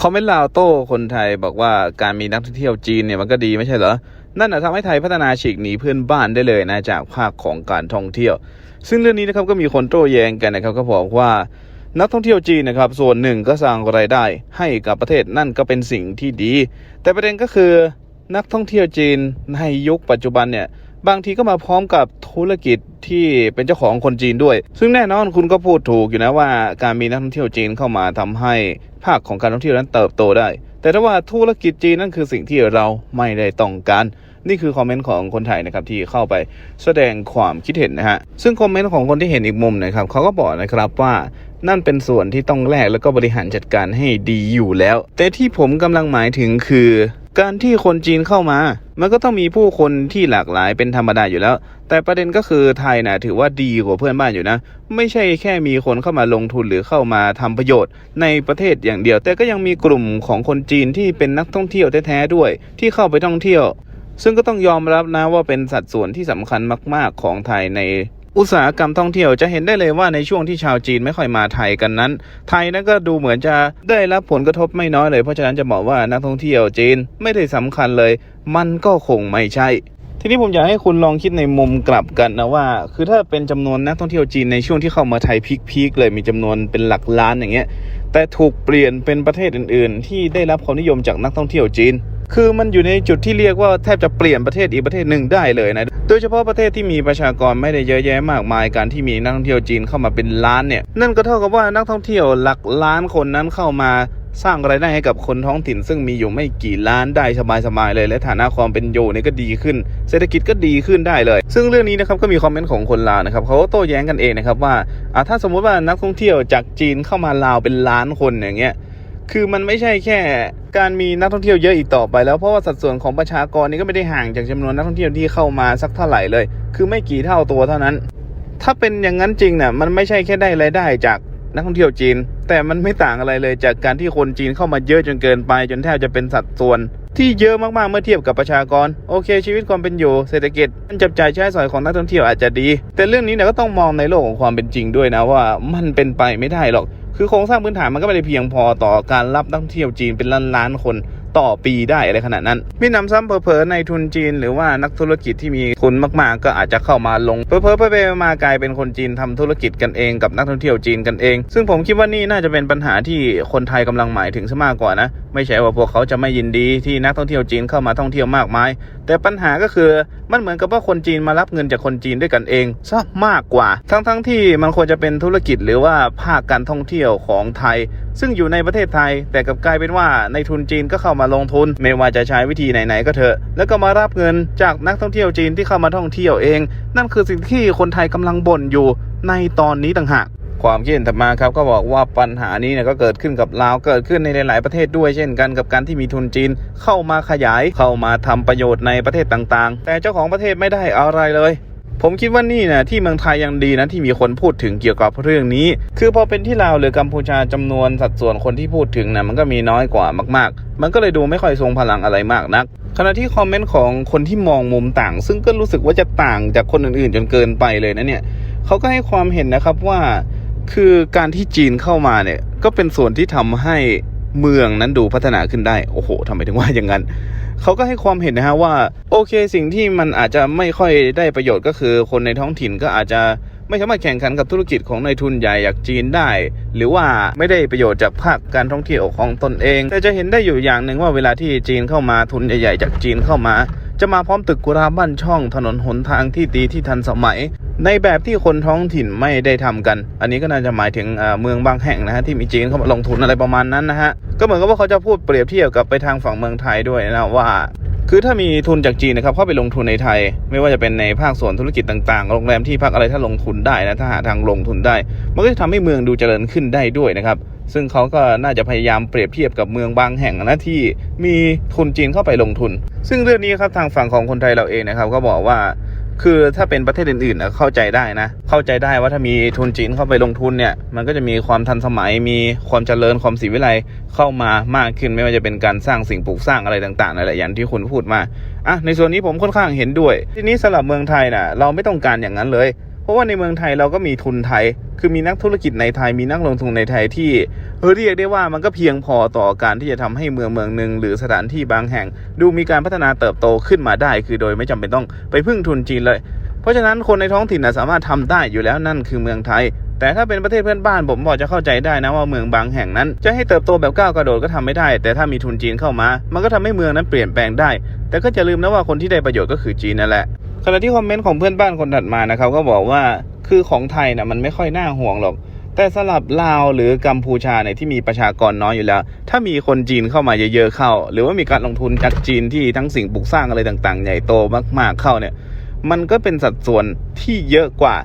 คอมเมนต์ลาวโต้คนไทยบอกว่าการมีนักท่องเที่ยวจีนเนี่ยมันก็ดีไม่ใช่เหรอ นั่นนะทำให้ไทยพัฒนาฉีกหนีเพื่อนบ้านได้เลยนะจากภาคของการท่องเที่ยว ซึ่งเรื่องนี้นะครับก็มีคนโต้แย้งกันนะครับก็บอกว่านักท่องเที่ยวจีนนะครับส่วนหนึ่งก็สร้างรายได้ให้กับประเทศนั่นก็เป็นสิ่งที่ดี แต่ประเด็นก็คือนักท่องเที่ยวจีนในยุคปัจจุบันเนี่ย บางทีก็มาพร้อมกับธุรกิจที่เป็นเจ้าของคนจีนด้วย ซึ่งแน่นอนคุณก็พูดถูกอยู่นะว่าการมีนักท่องเที่ยวจีนเข้ามาทำให้ภาคของการท่องเที่ยวนั้นเติบโตได้ แต่ถ้าว่าธุรกิจจีนนั่นคือสิ่งที่เราไม่ได้ต้องการนี่คือคอมเมนต์ของคนไทยนะครับที่เข้าไปแสดงความคิดเห็นนะฮะซึ่งคอมเมนต์ของคนที่เห็นอีกมุมนะครับเขาก็บอกนะครับว่านั่นเป็นส่วนที่ต้องแลกแล้วก็บริหารจัดการให้ดีอยู่แล้ว แต่ที่ผมกำลังหมายถึงคือ การที่คนจีนเข้ามา มันก็ต้องมีผู้คนที่หลากหลายเป็นธรรมดาอยู่แล้ว แต่ประเด็นก็คือไทยนะถือว่าดีกว่าเพื่อนบ้านอยู่นะ ไม่ใช่แค่มีคนเข้ามาลงทุนหรือเข้ามาทำประโยชน์ในประเทศอย่างเดียว แต่ก็ยังมีกลุ่มของคนจีนที่เป็นนักท่องเที่ยวแท้ๆด้วย ที่เข้าไปท่องเที่ยวซึ่งก็ต้องยอมรับนะว่าเป็นสัดส่วนที่สำคัญมาก ๆ ของไทยใน อุตสาหกรรมท่องเที่ยวจะเห็นได้เลยว่าในช่วงที่ชาวจีนไม่ค่อยมาไทยกันนั้น ไทยนั้นก็ดูเหมือนจะได้รับผลกระทบไม่น้อยเลย เพราะฉะนั้นจะบอกว่านักท่องเที่ยวจีนไม่ได้สำคัญเลย มันก็คงไม่ใช่ ทีนี้ผมอยากให้คุณลองคิดในมุมกลับกันนะว่า คือถ้าเป็นจำนวนนักท่องเที่ยวจีนในช่วงที่เข้ามาไทยพีคๆเลยมีจำนวนเป็นหลักล้านอย่างเงี้ยแต่ถูกเปลี่ยนเป็นประเทศอื่น ๆ ที่ได้รับความนิยมจากนักท่องเที่ยวจีน คือมันอยู่ในจุดที่เรียกว่าแทบจะเปลี่ยนประเทศอีกประเทศหนึ่งได้เลยนะ โดยเฉพาะประเทศที่มีประชากรไม่ได้เยอะแยะมากมายการที่มีนักท่องเที่ยวจีนเข้ามาเป็นล้านเนี่ยนั่นก็เท่ากับว่านักท่องเที่ยวหลักล้านคนนั้นเข้ามาสร้างรายได้ให้กับคนท้องถิ่น ซึ่งมีอยู่ไม่กี่ล้านได้สบายๆเลย และฐานะความเป็นอยู่เนี่ยก็ดีขึ้น เศรษฐกิจก็ดีขึ้นได้เลย ซึ่งเรื่องนี้นะครับก็มีคอมเมนต์ของคนลาวนะครับเขาก็โต้แย้งกันเองนะครับว่าอ่าถ้าสมมุติว่านักท่องเที่ยวจากจีนเข้ามาลาวเป็นล้านคนอย่างเงี้ย คือมันไม่ใช่แค่การมีนักท่องเที่ยวเยอะอีกต่อไปแล้วเพราะว่าสัดส่วนของประชากรนี่ก็ไม่ได้ห่างจากจำนวนนักท่องเที่ยวที่เข้ามาสักเท่าไหร่เลย คือไม่กี่เท่าตัวเท่านั้น ถ้าเป็นอย่างนั้นจริงเนี่ยมันไม่ใช่แค่ได้รายได้จากนักท่องเที่ยวจีน แต่มันไม่ต่างอะไรเลยจากการที่คนจีนเข้ามาเยอะจนเกินไป จนแทบจะเป็นสัดส่วน ที่เยอะมากๆเมื่อเทียบกับประชากร โอเค ชีวิตความเป็นอยู่เศรษฐกิจการจับจ่ายใช้สอยของนักท่องเที่ยวอาจจะดี แต่เรื่องนี้เนี่ยก็ต้องมองในโลกของความเป็นจริงด้วยนะว่ามันเป็นไปไม่ได้หรอก คือโครงสร้างพื้นฐานมันก็ไม่ได้เพียงพอต่อการรับนักท่องเที่ยวจีนเป็นล้านล้านๆคน ต่อปีได้อะไรขนาดนั้น มีนำซ้ำเผลอๆในทุนจีน หรือว่านักธุรกิจที่มีทุนมากๆ ก็อาจจะเข้ามาลงเผลอๆไปมากลายเป็นคนจีนทำธุรกิจกันเองกับนักท่องเที่ยวจีนกันเอง ซึ่งผมคิดว่านี่น่าจะเป็นปัญหาที่คนไทยกำลังหมายถึงซะมากกว่านะ ไม่ใช่ว่าพวกเขาจะไม่ยินดีที่นักท่องเที่ยวจีนเข้ามาท่องเที่ยวมากมาย แต่ปัญหาก็คือมันเหมือนกับว่าคนจีนมารับเงินจากคนจีนด้วยกันเองซะมากกว่า ทั้งๆที่มันควรจะเป็นธุรกิจหรือว่าภาคการท่องเที่ยวของไทย ซึ่งอยู่ในประเทศไทย แต่กลับกลายเป็นว่าในทุนจีนก็เข้ามาลงทุน ไม่ว่าจะใช้วิธีไหนๆก็เถอะ แล้วก็มารับเงินจากนักท่องเที่ยวจีนที่เข้ามาท่องเที่ยวเอง นั่นคือสิ่งที่คนไทยกำลังบ่นอยู่ในตอนนี้ต่างหากความคิดเห็นถัดมาครับก็บอกว่าปัญหานี้เนี่ยก็เกิดขึ้นกับลาวเกิดขึ้นในหลาย ๆ ประเทศด้วยเช่นกันกับการที่มีทุนจีนเข้ามาขยายเข้ามาทำประโยชน์ในประเทศต่าง ๆ แต่เจ้าของประเทศไม่ได้อะไรเลย ผมคิดว่านี่นะที่เมืองไทยยังดีนะที่มีคนพูดถึงเกี่ยวกับเรื่องนี้ คือพอเป็นที่ลาวหรือกัมพูชาจำนวนสัดส่วนคนที่พูดถึงนะมันก็มีน้อยกว่ามาก ๆ มันก็เลยดูไม่ค่อยทรงพลังอะไรมากนัก ขณะที่คอมเมนต์ของคนที่มองมุมต่าง ซึ่งก็รู้สึกว่าจะต่างจากคนอื่นๆ จนเกินไปเลยนะเนี่ยเขาก็ให้ความเห็นนะครับว่า คือการที่จีนเข้ามาเนี่ยก็เป็นส่วนที่ทำให้เมืองนั้นดูพัฒนาขึ้นได้โอ้โหทำไมถึงว่าอย่างนั้น เขาก็ให้ความเห็นนะฮะว่า โอเคสิ่งที่มันอาจจะไม่ค่อยได้ประโยชน์ก็คือ คนในท้องถิ่นก็อาจจะไม่สามารถแข่งขันกับธุรกิจของนายทุนใหญ่อย่างจีนได้ หรือว่าไม่ได้ประโยชน์จากภาคการท่องเที่ยวของตนเอง แต่จะเห็นได้อยู่อย่างหนึ่งว่าเวลาที่จีนเข้ามาทุนใหญ่ๆจากจีนเข้ามา จะมาพร้อมตึกกุราบ้านช่องถนนหนทางที่ดีที่ทันสมัย ในแบบที่คนท้องถิ่นไม่ได้ทำกัน อันนี้ก็น่าจะหมายถึงเอ่อเมืองบางแห่งนะฮะที่มีจีนเข้ามาลงทุนอะไรประมาณนั้นนะฮะ ก็เหมือนกับว่าเขาจะพูดเปรียบเทียบกับไปทางฝั่งเมืองไทยด้วยนะว่า คือถ้ามีทุนจากจีนนะครับเข้าไปลงทุนในไทย ไม่ว่าจะเป็นในภาคส่วนธุรกิจต่างๆ โรงแรมที่พักอะไรถ้าลงทุนได้นะถ้าหาทางลงทุนได้ มันก็จะทำให้เมืองดูเจริญขึ้นได้ด้วยนะครับซึ่งเขาก็น่าจะพยายามเปรียบเทียบกับเมืองบางแห่งนะที่มีทุนจีนเข้าไปลงทุน ซึ่งเรื่องนี้ครับทางฝั่งของคนไทยเราเองนะครับ ก็บอกว่า คือถ้าเป็นประเทศอื่นๆเข้าใจได้นะ เข้าใจได้ว่าถ้ามีทุนจีนเข้าไปลงทุนเนี่ย มันก็จะมีความทันสมัย มีความเจริญ ความศรีวิไลเข้ามามากขึ้น ไม่ว่าจะเป็นการสร้างสิ่งปลูกสร้างอะไรต่างๆนั่นแหละอย่างที่คุณพูดมา อะ ในส่วนนี้ผมค่อนข้างเห็นด้วย ทีนี้สำหรับเมืองไทยน่ะ เราไม่ต้องการอย่างนั้นเลย เพราะว่าในเมืองไทยเราก็มีทุนไทย คือมีนักธุรกิจในไทย มีนักลงทุนในไทยที่เรียกได้ว่ามันก็เพียงพอต่อการที่จะทำให้เมืองเมืองหนึ่งหรือสถานที่บางแห่ง ดูมีการพัฒนาเติบโตขึ้นมาได้ คือโดยไม่จำเป็นต้องไปพึ่งทุนจีนเลย เพราะฉะนั้นคนในท้องถิ่นสามารถทำได้อยู่แล้วนั่นคือเมืองไทยแต่ถ้าเป็นประเทศเพื่อนบ้านผมพอจะเข้าใจได้นะว่าเมืองบางแห่งนั้น จะให้เติบโตแบบก้าวกระโดดก็ทำไม่ได้ แต่ถ้ามีทุนจีนเข้ามา มันก็ทำให้เมืองนั้นเปลี่ยนแปลงได้ แต่ก็จะลืมนะว่าคนที่ได้ประโยชน์ก็คือจีนนั่นแหละ ขณะที่คอมเมนต์ของเพื่อนบ้านคนถัดมานะครับก็บอกว่าคือของไทยนะมันไม่ค่อยน่าห่วงหรอก แต่สลับลาวหรือกัมพูชาเนี่ยที่มีประชากรน้อยอยู่แล้ว ถ้ามีคนจีนเข้ามาเยอะๆเข้า หรือว่ามีการลงทุนจากจีนที่ทั้งสิ่งปลูกสร้างอะไรต่างๆ ใหญ่โตมากๆเข้าเนี่ยมันก็เป็นสัดส่วนที่เยอะกว่า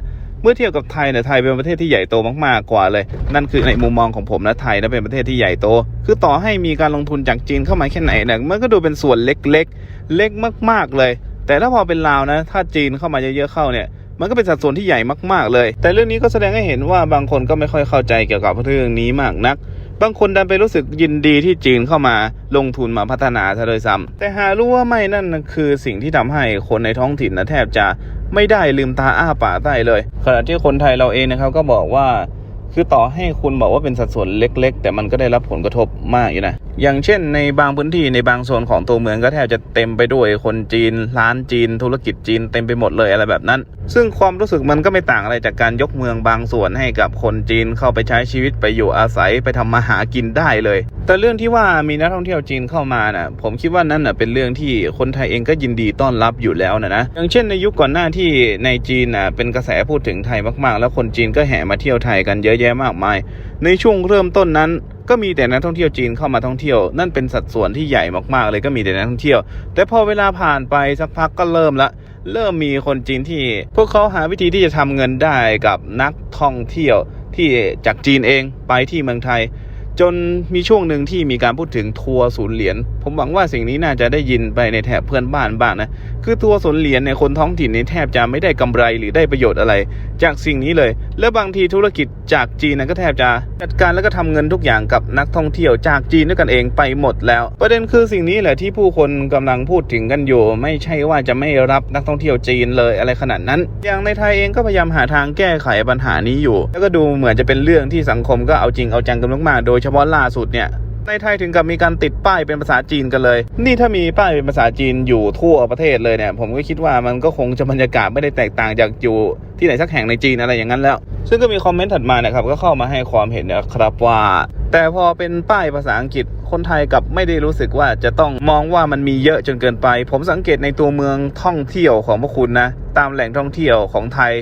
เมื่อเทียบกับไทยเนี่ยไทยเป็นประเทศที่ใหญ่โตมากๆกว่าเลย นั่นคือในมุมมองของผมนะไทยนะเป็นประเทศที่ใหญ่โต คือต่อให้มีการลงทุนจากจีนเข้ามาแค่ไหนเนี่ยมันก็ดูเป็นส่วนเล็กๆ เล็กมาก ๆเลย แต่ถ้าพอเป็นลาวนะ ถ้าจีนเข้ามาเยอะๆเข้าเนี่ย มันก็เป็นสัดส่วนที่ใหญ่มากๆเลย แต่เรื่องนี้ก็แสดงให้เห็นว่าบางคนก็ไม่ค่อยเข้าใจเกี่ยวกับเรื่องนี้มากนัก บางคนดันไปรู้สึกยินดีที่จีนเข้ามาลงทุนมาพัฒนาซะโดยซ้ำแต่หารู้ว่าไม่นั่นคือสิ่งที่ทำให้คนในท้องถิ่นนะแทบจะไม่ได้ลืมตาอ้าปากได้เลย ขณะที่คนไทยเราเองนะครับก็บอกว่าคือต่อให้คุณบอกว่าเป็นสัดส่วนเล็ก ๆ แต่มันก็ได้รับผลกระทบมากอยู่นะอย่างเช่นในบางพื้นที่ในบางโซนของตัวเมืองก็แทบจะเต็มไปด้วยคนจีน ร้านจีน ธุรกิจจีนเต็มไปหมดเลยอะไรแบบนั้น ซึ่งความรู้สึกมันก็ไม่ต่างอะไรจากการยกเมืองบางส่วนให้กับคนจีนเข้าไปใช้ชีวิตไปอยู่อาศัยไปทำมาหากินได้เลย แต่เรื่องที่ว่ามีนักท่องเที่ยวจีนเข้ามาน่ะ ผมคิดว่านั่นน่ะเป็นเรื่องที่คนไทยเองก็ยินดีต้อนรับอยู่แล้วนะนะอย่างเช่นในยุคก่อนหน้าที่ในจีนน่ะเป็นกระแสพูดถึงไทยมากๆ แล้วคนจีนก็แห่มาเที่ยวไทยกันเยอะแยะมากมาย ในช่วงเริ่มต้นนั้น ก็มีแต่นักท่องเที่ยวจีนเข้ามาท่องเที่ยว นั่นเป็นสัดส่วนที่ใหญ่มากๆเลยก็มีแต่นักท่องเที่ยว แต่พอเวลาผ่านไปสักพักก็เริ่มละเริ่มมีคนจีนที่ พวกเขาหาวิธีที่จะทำเงินได้กับนักท่องเที่ยวที่จากจีนเองไปที่เมืองไทย จนมีช่วงหนึ่งที่มีการพูดถึงทัวร์ศูนย์เหรียญผมหวังว่าสิ่งนี้น่าจะได้ยินไปในแถบเพื่อนบ้านบ้างนะคือทัวร์ศูนเหรียญในยคนท้องถิ่นนี่แทบจะไม่ได้กำไรหรือได้ประโยชน์อะไร จากสิ่งนี้เลย และบางทีธุรกิจจากจีนนั้นก็แทบจะจัดการแล้วก็ทำเงินทุกอย่างกับนักท่องเที่ยวจากจีนด้วยกันเองไปหมดแล้ว ประเด็นคือสิ่งนี้แหละที่ผู้คนกำลังพูดถึงกันอยู่ ไม่ใช่ว่าจะไม่รับนักท่องเที่ยวจีนเลยอะไรขนาดนั้น อย่างในไทยเองก็พยายามหาทางแก้ไขปัญหานี้อยู่ แล้วก็ดูเหมือนจะเป็นเรื่องที่สังคมก็เอาจริงเอาจังกันมากๆโดยเฉพาะล่าสุดเนี่ย ในไทยถึงกับมีการติดป้ายเป็นภาษาจีนกันเลย นี่ถ้ามีป้ายเป็นภาษาจีนอยู่ทั่วประเทศเลยเนี่ย ผมก็คิดว่ามันก็คงจะบรรยากาศไม่ได้แตกต่างจากอยู่ที่ไหนสักแห่งในจีนอะไรอย่างนั้นแล้ว ซึ่งก็มีคอมเมนต์ถัดมานะครับก็เข้ามาให้ความเห็นนะครับว่า แต่พอเป็นป้ายภาษาอังกฤษคนไทยกับไม่ได้รู้สึกว่าจะต้องมองว่ามันมีเยอะจนเกินไป ผมสังเกตในตัวเมืองท่องเที่ยวของพวกคุณนะตามแหล่งท่องเที่ยวของไทย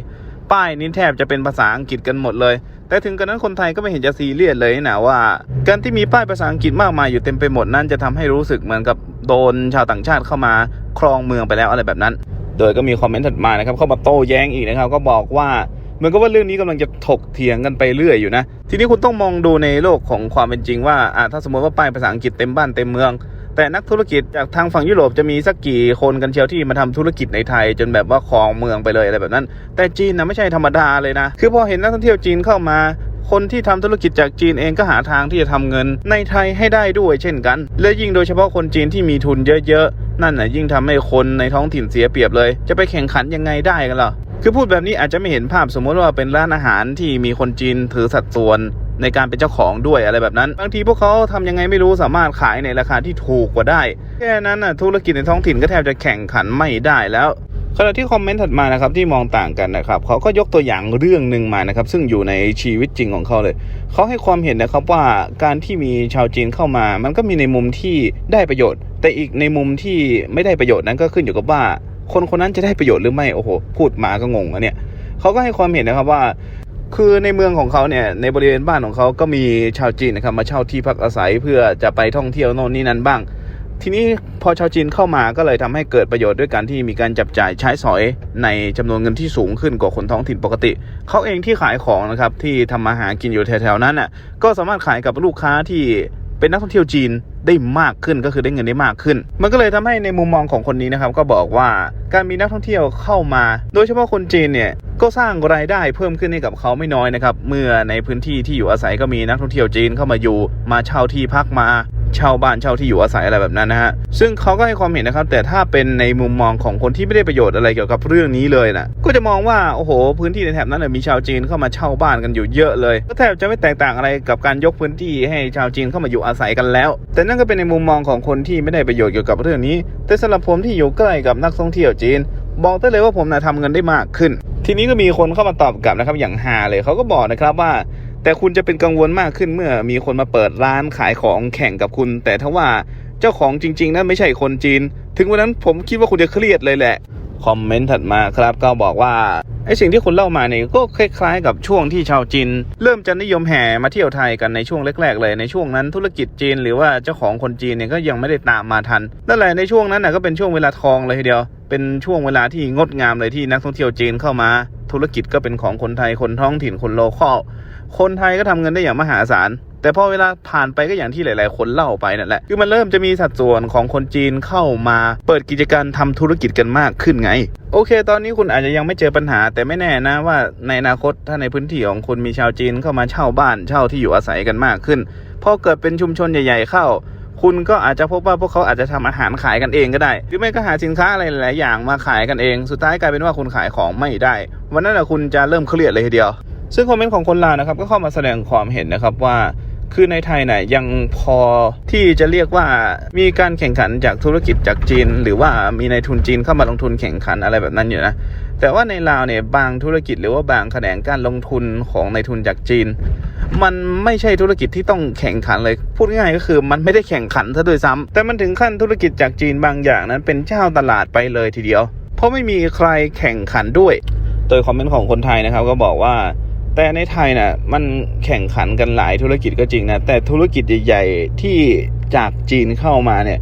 ป้ายนี้แทบจะเป็นภาษาอังกฤษกันหมดเลย แต่ถึงกระนั้นคนไทยก็ไม่เห็นจะซีเรียสเลยนะว่า การที่มีป้ายภาษาอังกฤษมากมายอยู่เต็มไปหมดนั่นจะทำให้รู้สึกเหมือนกับโดนชาวต่างชาติเข้ามาครองเมืองไปแล้วอะไรแบบนั้น โดยก็มีคอมเมนต์ถัดมานะครับเข้ามาโต้แย้งอีกนะครับก็บอกว่าเหมือนกับว่าเรื่องนี้กำลังจะถกเถียงกันไปเรื่อยอยู่นะ ทีนี้คุณต้องมองดูในโลกของความเป็นจริงว่าถ้าสมมติว่าป้ายภาษาอังกฤษเต็มบ้านเต็มเมือง แต่นักธุรกิจจากทางฝั่งยุโรปจะมีสักกี่คนกันเชียวที่มาทำธุรกิจในไทย จนแบบว่าครองเมืองไปเลยอะไรแบบนั้น แต่จีนนะไม่ใช่ธรรมดาเลยนะ คือพอเห็นนักท่องเที่ยวจีนเข้ามาคนที่ทำธุรกิจจากจีนเองก็หาทางที่จะทำเงินในไทยให้ได้ด้วยเช่นกัน และยิ่งโดยเฉพาะคนจีนที่มีทุนเยอะๆ นั่นน่ะยิ่งทำให้คนในท้องถิ่นเสียเปรียบเลย จะไปแข่งขันยังไงได้กันล่ะ คือพูดแบบนี้อาจจะไม่เห็นภาพสมมติว่าเป็นร้านอาหารที่มีคนจีนถือสัดส่วน ในการเป็นเจ้าของด้วยอะไรแบบนั้น บางทีพวกเขาทำยังไงไม่รู้สามารถขายในราคาที่ถูกกว่าได้ แค่นั้นน่ะธุรกิจในท้องถิ่นก็แทบจะแข่งขันไม่ได้แล้วขณะที่คอมเมนต์ถัดมานะครับที่มองต่างกันนะครับเขาก็ยกตัวอย่างเรื่องหนึ่งมานะครับซึ่งอยู่ในชีวิตจริงของเขาเลย เขาให้ความเห็นนะครับว่าการที่มีชาวจีนเข้ามา มันก็มีในมุมที่ได้ประโยชน์ แต่อีกในมุมที่ไม่ได้ประโยชน์นั้นก็ขึ้นอยู่กับว่า คนคนนั้นจะได้ประโยชน์หรือไม่โอ้โหพูดมาก็งงอะเนี่ยเขาก็ให้ความเห็นนะครับว่า คือในเมืองของเขาเนี่ยในบริเวณบ้านของเขาก็มีชาวจีนนะครับมาเช่าที่พักอาศัยเพื่อจะไปท่องเที่ยวโน่นนี่นั่นบ้าง ทีนี้พอชาวจีนเข้ามาก็เลยทำให้เกิดประโยชน์ด้วยการที่มีการจับจ่ายใช้สอยในจำนวนเงินที่สูงขึ้นกว่าคนท้องถิ่นปกติ เขาเองที่ขายของนะครับที่ทำมาหากินอยู่แถวๆนั้นน่ะก็สามารถขายกับลูกค้าที่ เป็นนักท่องเที่ยวจีนได้มากขึ้นก็คือได้เงินได้มากขึ้น มันก็เลยทำให้ในมุมมองของคนนี้นะครับก็บอกว่าการมีนักท่องเที่ยวเข้ามา โดยเฉพาะคนจีนเนี่ยก็สร้างรายได้เพิ่มขึ้นให้กับเขาไม่น้อยนะครับเมื่อในพื้นที่ที่อยู่อาศัยก็มีนักท่องเที่ยวจีนเข้ามาอยู่มาเช่าที่พักมา เช่าบ้านเช่าที่อยู่อาศัยอะไรแบบนั้นนะฮะซึ่งเขาก็ให้ความเห็นนะครับ แต่ถ้าเป็นในมุมมองของคนที่ไม่ได้ประโยชน์อะไรเกี่ยวกับเรื่องนี้เลยนะก็จะมองว่าโอ้โห พื้นที่ในแถบนั้นมีชาวจีนเข้ามาเช่าบ้านกันอยู่เยอะเลยก็แทบจะไม่แตกต่างอะไรกับการยกพื้นที่ให้ชาวจีนเข้ามาอยู่อาศัยกันแล้ว แต่นั่นก็เป็นในมุมมองของคนที่ไม่ได้ประโยชน์เกี่ยวกับเรื่องนี้ แต่สำหรับผมที่อยู่ใกล้กับนักท่องเที่ยวจีน บอกได้เลยว่าผมนะทำเงินได้มากขึ้น ทีนี้ก็มีคนเข้ามาตอบกลับนะครับอย่างฮาเลยเขาก็บอกนะครับว่า แต่คุณจะเป็นกังวลมากขึ้นเมื่อมีคนมาเปิดร้านขายของแข่งกับคุณ แต่ถ้าว่าเจ้าของจริง ๆ นั้นไม่ใช่คนจีน ถึงวันนั้นผมคิดว่าคุณจะเครียดเลยแหละคอมเมนต์ถัดมาครับก็บอกว่าไอสิ่งที่คุณเล่ามาเนี่ยก็คล้ายๆ กับช่วงที่ชาวจีนเริ่มจะนิยมแห่มาเที่ยวไทยกันในช่วงแรกๆเลยในช่วงนั้นธุรกิจจีน หรือว่าเจ้าของคนจีนเนี่ยก็ยังไม่ได้ตามมาทันนั่นแหละในช่วงนั้นนะก็เป็นช่วงเวลาทองเลยทีเดียว เป็นช่วงเวลาที่งดงามเลยที่นักท่องเที่ยวจีนเข้ามา ธุรกิจก็เป็นของคนไทยคนท้องถิ่นคนโลคอล คนไทยก็ทำเงินได้อย่างมหาศาลแต่พอเวลาผ่านไปก็อย่างที่หลาย ๆ คนเล่าไปนั่นแหละคือมันเริ่มจะมีสัดส่วนของคนจีนเข้ามา เปิดกิจการทำธุรกิจกันมากขึ้นไง โอเค ตอนนี้คุณอาจจะยังไม่เจอปัญหา แต่ไม่แน่นะว่าในอนาคตถ้าในพื้นที่ของคุณมีชาวจีนเข้ามาเช่าบ้านเช่าที่อยู่อาศัยกันมากขึ้นพอเกิดเป็นชุมชนใหญ่ ๆ เข้า คุณก็อาจจะพบว่าพวกเขาอาจจะทำอาหารขายกันเองก็ได้ หรือไม่ก็หาสินค้าอะไรหลาย ๆ อย่างมาขายกันเอง สุดท้ายกลายเป็นว่าคุณขายของไม่ได้ วันนั้นแหะคุณจะเริ่มเครียดเลยทีเดียว ซึ่งคอมเมนต์ของคนลาวนะครับก็เข้ามาแสดงความเห็นนะครับว่าคือในไทยเนี่ยยังพอที่จะเรียกว่ามีการแข่งขันจากธุรกิจจากจีน หรือว่ามีในายทุนจีนเข้ามาลงทุนแข่งขันอะไรแบบนั้นอยู่นะแต่ว่าในลาวเนี่ยบางธุรกิจหรือว่าบางแขนงการลงทุนของในายทุนจากจีน มันไม่ใช่ธุรกิจที่ต้องแข่งขันเลยพูดง่ายก็คือ มันไม่ได้แข่งขันซะด้วยซ้ำแต่มันถึงขั้นธุรกิจจากจีนบางอย่างนั้น เป็นเจ้าตลาดไปเลยทีเดียว เพราะไม่มีใครแข่งขันด้วย โดยคอมเมนต์ของคนไทยนะครับก็บอกว่า แต่ในไทยน่ะมันแข่งขันกันหลายธุรกิจก็จริงนะ แต่ธุรกิจใหญ่ ๆ ที่จากจีนเข้ามาเนี่ย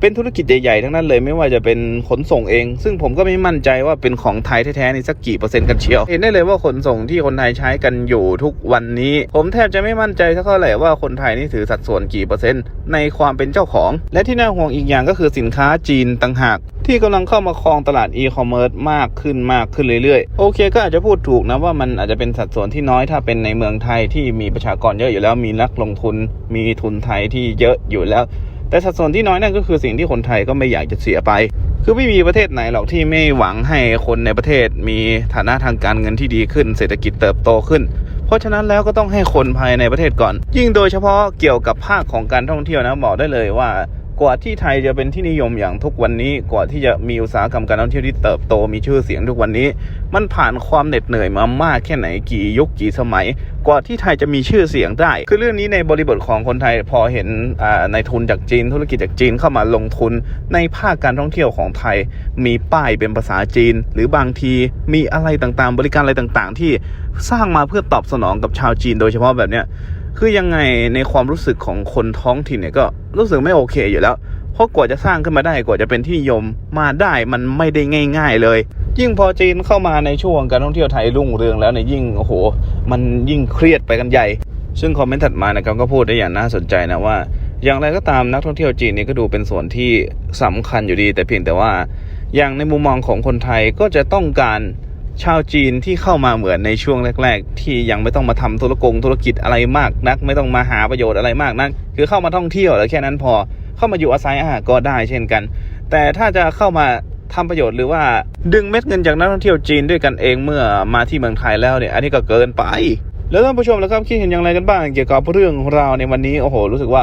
เป็นธุรกิจใหญ่ๆทั้งนั้นเลยไม่ว่าจะเป็นขนส่งเอง ซึ่งผมก็ไม่มั่นใจว่าเป็นของไทยแท้ๆนี่สักกี่เปอร์เซ็นต์กันเชียว เห็นได้เลยว่าขนส่งที่คนไทยใช้กันอยู่ทุกวันนี้ ผมแทบจะไม่มั่นใจสักเท่าไหร่ว่าคนไทยนี่ถือสัดส่วนกี่เปอร์เซ็นต์ในความเป็นเจ้าของ และที่น่าห่วงอีกอย่างก็คือสินค้าจีนต่างหาก ที่กำลังเข้ามาครองตลาดอีคอมเมิร์ซมากขึ้นมากขึ้นเรื่อยๆ โอเคก็อาจจะพูดถูกนะว่ามันอาจจะเป็นสัดส่วนที่น้อยถ้าเป็นในเมืองไทยที่มีประชากรเยอะอยู่แล้วมีนักลงทุนมีทุนไทยที่เยอะอยู่แล้ว แต่สัดส่วนที่น้อยนั่นก็คือสิ่งที่คนไทยก็ไม่อยากจะเสียไป คือไม่มีประเทศไหนหรอกที่ไม่หวังให้คนในประเทศมีฐานะทางการเงินที่ดีขึ้น เศรษฐกิจเติบโตขึ้น เพราะฉะนั้นแล้วก็ต้องให้คนภายในประเทศก่อน ยิ่งโดยเฉพาะเกี่ยวกับภาคของการท่องเที่ยวนะบอกได้เลยว่า กว่าที่ไทยจะเป็นที่นิยมอย่างทุกวันนี้ กว่าที่จะมีอุตสาหกรรมการท่องเที่ยวที่เติบโตมีชื่อเสียงทุกวันนี้ มันผ่านความเหน็ดเหนื่อยมามากแค่ไหนกี่ยุคกี่สมัย กว่าที่ไทยจะมีชื่อเสียงได้ คือเรื่องนี้ในบริบทของคนไทยพอเห็นในทุนจากจีน ธุรกิจจากจีนเข้ามาลงทุน ในภาคการท่องเที่ยวของไทย มีป้ายเป็นภาษาจีน หรือบางทีมีอะไรต่างๆ บริการอะไรต่างๆ ที่สร้างมาเพื่อตอบสนองกับชาวจีน โดยเฉพาะแบบเนี้ย คือยังไงในความรู้สึกของคนท้องถิ่นเนี่ยก็รู้สึกไม่โอเคอยู่แล้ว เพราะกว่าจะสร้างขึ้นมาได้กว่าจะเป็นที่นิยมมาได้มันไม่ได้ง่าย ๆเลย ยิ่งพอจีนเข้ามาในช่วงการท่องเที่ยวไทยรุ่งเรืองแล้วเนี่ยยิ่งโอ้โห มันยิ่งเครียดไปกันใหญ่ ซึ่งคอมเมนต์ถัดมานะครับก็พูดได้อย่างน่าสนใจนะว่า อย่างไรก็ตามนักท่องเที่ยวจีนนี่ก็ดูเป็นส่วนที่สำคัญอยู่ดี แต่เพียงแต่ว่าอย่างในมุมมองของคนไทยก็จะต้องการ ชาวจีนที่เข้ามาเหมือนในช่วงแรก ๆ ที่ยังไม่ต้องมาทำธุรกงธุรกิจอะไรมากนัก ไม่ต้องมาหาประโยชน์อะไรมากนัก คือเข้ามาท่องเที่ยวแล้วแค่นั้นพอเข้ามาอยู่อาศัยอาก็ได้เช่นกัน แต่ถ้าจะเข้ามาทำประโยชน์หรือว่าดึงเม็ดเงินจากนักท่องเที่ยวจีนด้วยกันเองเมื่อมาที่เมืองไทยแล้วเนี่ยอันนี้ก็เกินไป แล้วท่านผู้ชมแล้วครับคิดเห็นอย่างไรกันบ้างเกี่ยวกับเรื่องราวในวันนี้โอ้โห รู้สึกว่า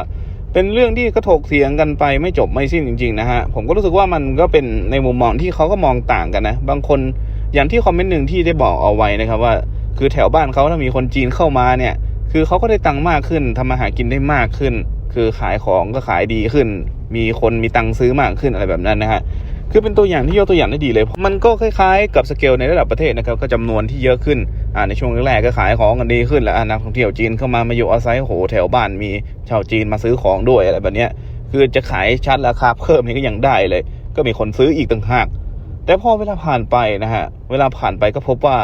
เป็นเรื่องที่กระถกเถียงกันไปไม่จบไม่สิ้นจริง ๆ นะฮะผมก็รู้สึกว่ามันก็เป็นในมุมมองที่เขาก็มองต่างกันนะ บางคน อย่างที่คอมเมนต์หนึ่งที่ได้บอกเอาไว้นะครับว่า คือแถวบ้านเขาถ้ามีคนจีนเข้ามาเนี่ย คือเขาก็ได้ตังค์มากขึ้นทำมาหากินได้มากขึ้น คือขายของก็ขายดีขึ้น มีคนมีตังค์ซื้อมากขึ้นอะไรแบบนั้นนะฮะคือเป็นตัวอย่างที่ยกตัวอย่างได้ดีเลย มันก็คล้ายๆกับสเกลในระดับประเทศนะครับก็จำนวนที่เยอะขึ้นอ่าในช่วงแรกๆก็ขายของกันดีขึ้นแล้วนักท่องเที่ยวจีนเข้ามามาอยู่อาศัยโหแถวบ้านมีชาวจีนมาซื้อของด้วยอะไรแบบเนี้ยคือจะขายชัดราคาเพิ่มนี่ก็ยังได้เลย ก็มีคนซื้ออีกต่างหาก แต่พอเวลาผ่านไปนะฮะ เวลาผ่านไปก็พบว่า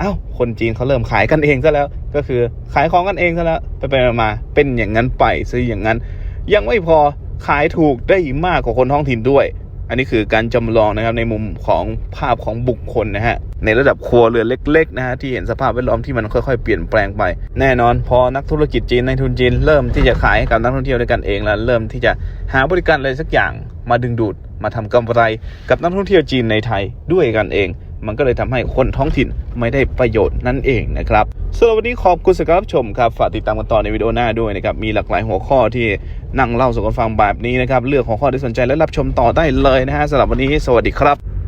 อ้าวคนจีนเขาเริ่มขายกันเองซะแล้ว ก็คือขายของกันเองซะแล้วไปไปๆมาๆเป็นอย่างนั้นไปซื้ออย่างนั้น ยังไม่พอขายถูกได้มากกว่าคนท้องถิ่นด้วย อันนี้คือการจำลองนะครับในมุมของภาพของบุคคลนะฮะในระดับครัวเรือนเล็กๆนะฮะที่เห็นสภาพแวดล้อมที่มันค่อยๆเปลี่ยนแปลงไป แน่นอนพอนักธุรกิจจีนในทุนจีน เริ่มที่จะขายให้กับนักท่องเที่ยวด้วยกันเองแล้วเริ่มที่จะหาบริการอะไรสักอย่างมาดึงดูด มาทำกำไรกับนักท่องเที่ยวจีนในไทยด้วยกันเอง มันก็เลยทำให้คนท้องถิ่นไม่ได้ประโยชน์นั่นเองนะครับสำหรับวันนี้ขอบคุณสำหรับรับชมครับฝากติดตามกันต่อในวิดีโอหน้าด้วยนะครับมีหลากหลายหัวข้อที่นั่งเล่าสู่กันฟังแบบนี้นะครับเลือกหัวข้อที่สนใจและรับชมต่อได้เลยนะฮะสำหรับวันนี้สวัสดีครับ